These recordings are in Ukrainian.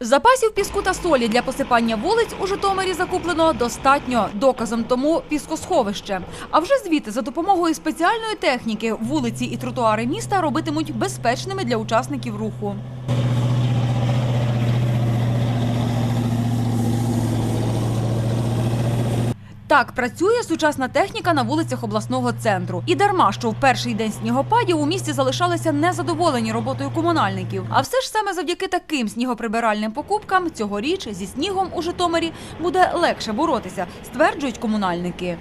Запасів піску та солі для посипання вулиць у Житомирі закуплено достатньо. Доказом тому піскосховище. А вже звідти за допомогою спеціальної техніки вулиці і тротуари міста робитимуть безпечними для учасників руху. Так працює сучасна техніка на вулицях обласного центру. І дарма, що в перший день снігопадів у місті залишалися незадоволені роботою комунальників. А все ж саме завдяки таким снігоприбиральним покупкам цьогоріч зі снігом у Житомирі буде легше боротися, стверджують комунальники.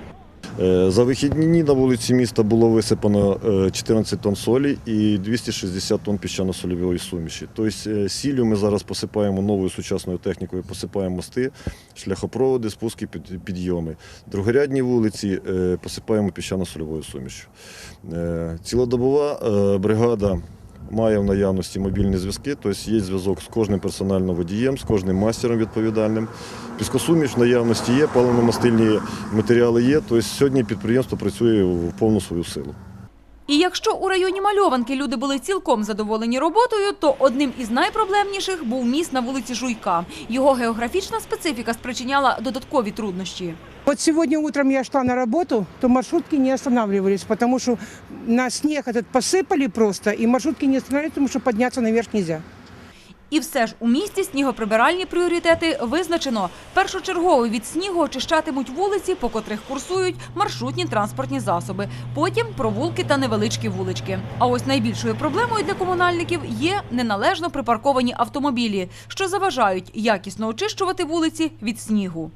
Е, За вихідні дні на вулиці міста було висипано е, 14 тонн солі і 260 тонн піщано-сольової суміші. Тобто е, сіллю ми зараз посипаємо новою сучасною технікою, посипаємо мости, шляхопроводи, спуски, під- підйоми. Другорядні вулиці е, посипаємо піщано-сольовою сумішю. Е, Цілодобова е, бригада має в наявності мобільні зв'язки, тобто є зв'язок з кожним персональним водієм, з кожним мастером відповідальним. Піскосуміш в наявності є, паливно-мастильні матеріали є. Тобто сьогодні підприємство працює в повну свою силу. І якщо у районі Мальованки люди були цілком задоволені роботою, то одним із найпроблемніших був міст на вулиці Жуйка. Його географічна специфіка спричиняла додаткові труднощі. Вот сегодня утром я шла на работу, то маршрутки не останавливались, потому что на снег этот просто, и маршрутки не останавливались, потому что подняться наверх нельзя. І все ж у місті снігоприбиральні пріоритети визначено. Першочергово від снігу очищатимуть вулиці, по котрих курсують маршрутні транспортні засоби. Потім провулки та невеличкі вулички. А ось найбільшою проблемою для комунальників є неналежно припарковані автомобілі, що заважають якісно очищувати вулиці від снігу.